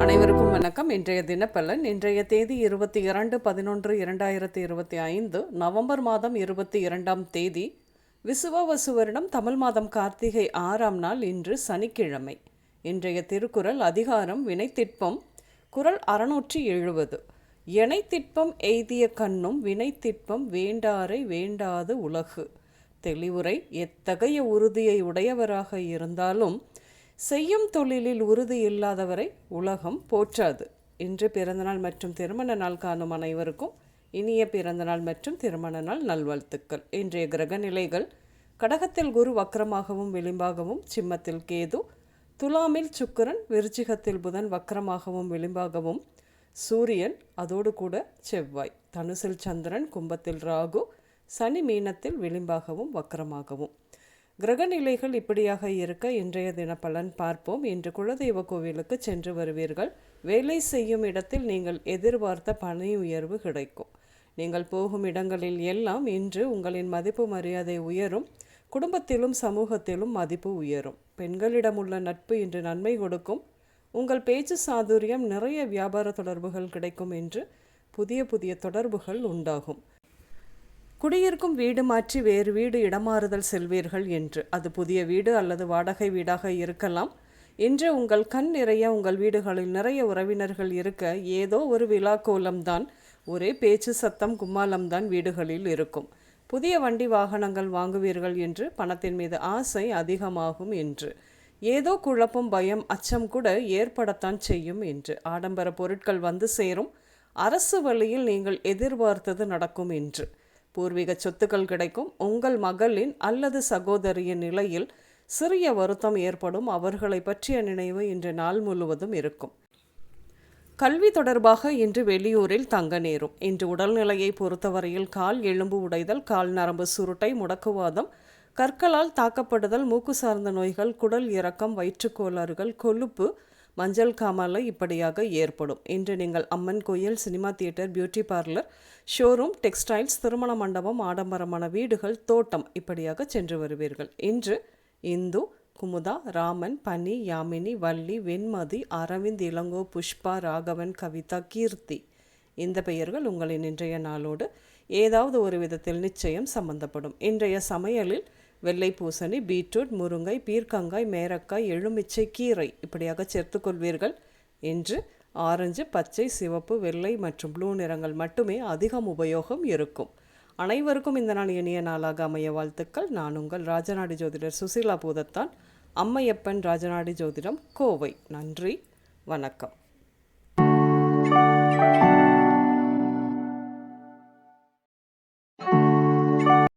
அனைவருக்கும் வணக்கம். இன்றைய தினப்பலன் இன்றைய தேதி இருபத்தி இரண்டு பதினொன்று இரண்டாயிரத்தி இருபத்தி ஐந்து நவம்பர் மாதம் இருபத்தி இரண்டாம் தேதி விசுவவசு வருடம் தமிழ் மாதம் கார்த்திகை ஆறாம் நாள் இன்று சனிக்கிழமை. இன்றைய திருக்குறள் அதிகாரம் வினைத்திட்பம் குரல் அறுநூற்றி எழுபது. இணைத்திற்பம் எய்திய கண்ணும் வினைத்திட்பம் வேண்டாரை வேண்டாது உலகு. தெளிவுரை எத்தகைய உறுதியை உடையவராக இருந்தாலும் செய்யும் தொழிலில் உறுதி இல்லாதவரை உலகம் போற்றாது. இன்று பிறந்தநாள் மற்றும் திருமண நாள் காணும் அனைவருக்கும் இனிய பிறந்தநாள் மற்றும் திருமண நாள் நல்வாழ்த்துக்கள். இன்றைய கிரக நிலைகள் கடகத்தில் குரு வக்கரமாகவும் விளிம்பாகவும் சிம்மத்தில் கேது துலாமில் சுக்கிரன் விருச்சிகத்தில் புதன் வக்கரமாகவும் விளிம்பாகவும் சூரியன் அதோடு கூட செவ்வாய். தனுசில் சந்திரன் கும்பத்தில் ராகு சனி மீனத்தில் விளிம்பாகவும் வக்கரமாகவும். கிரகநிலைகள் இப்படியாக இருக்க இன்றைய தின பலன் பார்ப்போம். இன்று குலதெய்வ கோவிலுக்கு சென்று வருவீர்கள். வேலை செய்யும் இடத்தில் நீங்கள் எதிர்பார்த்த பணி உயர்வு கிடைக்கும். நீங்கள் போகும் இடங்களில் எல்லாம் இன்று உங்களின் மதிப்பு மரியாதை உயரும். குடும்பத்திலும் சமூகத்திலும் மதிப்பு உயரும். பெண்களிடம் உள்ள நட்பு இன்று நன்மை கொடுக்கும். உங்கள் பேச்சு சாதுரியம் நிறைய வியாபார தொடர்புகள் கிடைக்கும் என்று புதிய புதிய தொடர்புகள் உண்டாகும். குடியிருக்கும் வீடு மாற்றி வேறு வீடு இடமாறுதல் செல்வீர்கள் என்று. அது புதிய வீடு அல்லது வாடகை வீடாக இருக்கலாம். இன்று உங்கள் கண் நிறைய உங்கள் வீடுகளில் நிறைய உறவினர்கள் இருக்க ஏதோ ஒரு விழா கோலம்தான் ஒரே பேச்சு சத்தம் கும்மாலம்தான் வீடுகளில் இருக்கும். புதிய வண்டி வாகனங்கள் வாங்குவீர்கள் என்று பணத்தின் மீது ஆசை அதிகமாகும் என்று. ஏதோ குழப்பம் பயம் அச்சம் கூட ஏற்படத்தான் செய்யும் என்று. ஆடம்பர பொருட்கள் வந்து சேரும். அரசு வழியில் நீங்கள் எதிர்பார்த்தது நடக்கும் என்று. பூர்வீக சொத்துக்கள் கிடைக்கும். உங்கள் மகளின் அல்லது சகோதரியின் நிலையில் சிறிய வருத்தம் ஏற்படும். அவர்களை பற்றிய நினைவு இன்று நாள் முழுவதும் இருக்கும். கல்வி தொடர்பாக இன்று வெளியூரில் தங்க நேரும். இன்று உடல்நிலையை பொறுத்தவரையில் கால் எலும்பு உடைதல் கால் நரம்பு சுருட்டை முடக்குவாதம் கற்களால் தாக்கப்படுதல் மூக்கு சார்ந்த நோய்கள் குடல் இறக்கம் வயிற்றுக்கோளாறுகள் கொழுப்பு மஞ்சள் காமாலை இப்படியாக ஏற்படும். இன்று நீங்கள் அம்மன் கோயில் cinema theatre beauty parlour showroom textiles திருமண மண்டபம் ஆடம்பரமான வீடுகள் தோட்டம் இப்படியாக சென்று வருவீர்கள். இன்று இந்து குமுதா ராமன் பனி யாமினி வள்ளி வெண்மதி அரவிந்த் இளங்கோ புஷ்பா ராகவன் கவிதா கீர்த்தி இந்த பெயர்கள் உங்களின் இன்றைய நாளோடு ஏதாவது ஒரு விதத்தில் நிச்சயம் சம்பந்தப்படும். இன்றைய சமையலில் வெள்ளை பூசணி பீட்ரூட் முருங்கை பீர்க்கங்காய் மேரக்காய் எலுமிச்சை கீரை இப்படியாக சேர்த்துக்கொள்வீர்கள் இன்று ஆரஞ்சு பச்சை சிவப்பு வெள்ளை மற்றும் ப்ளூ நிறங்கள் மட்டுமே அதிகம் உபயோகம் இருக்கும். அனைவருக்கும் இந்த நாள் இனிய நாளாக அமைய வாழ்த்துக்கள். நான் உங்கள் ராஜநாடி ஜோதிடர் சுசீலா பூதத்தான். அம்மையப்பன் ராஜநாடி ஜோதிடம் கோவை. நன்றி. வணக்கம்.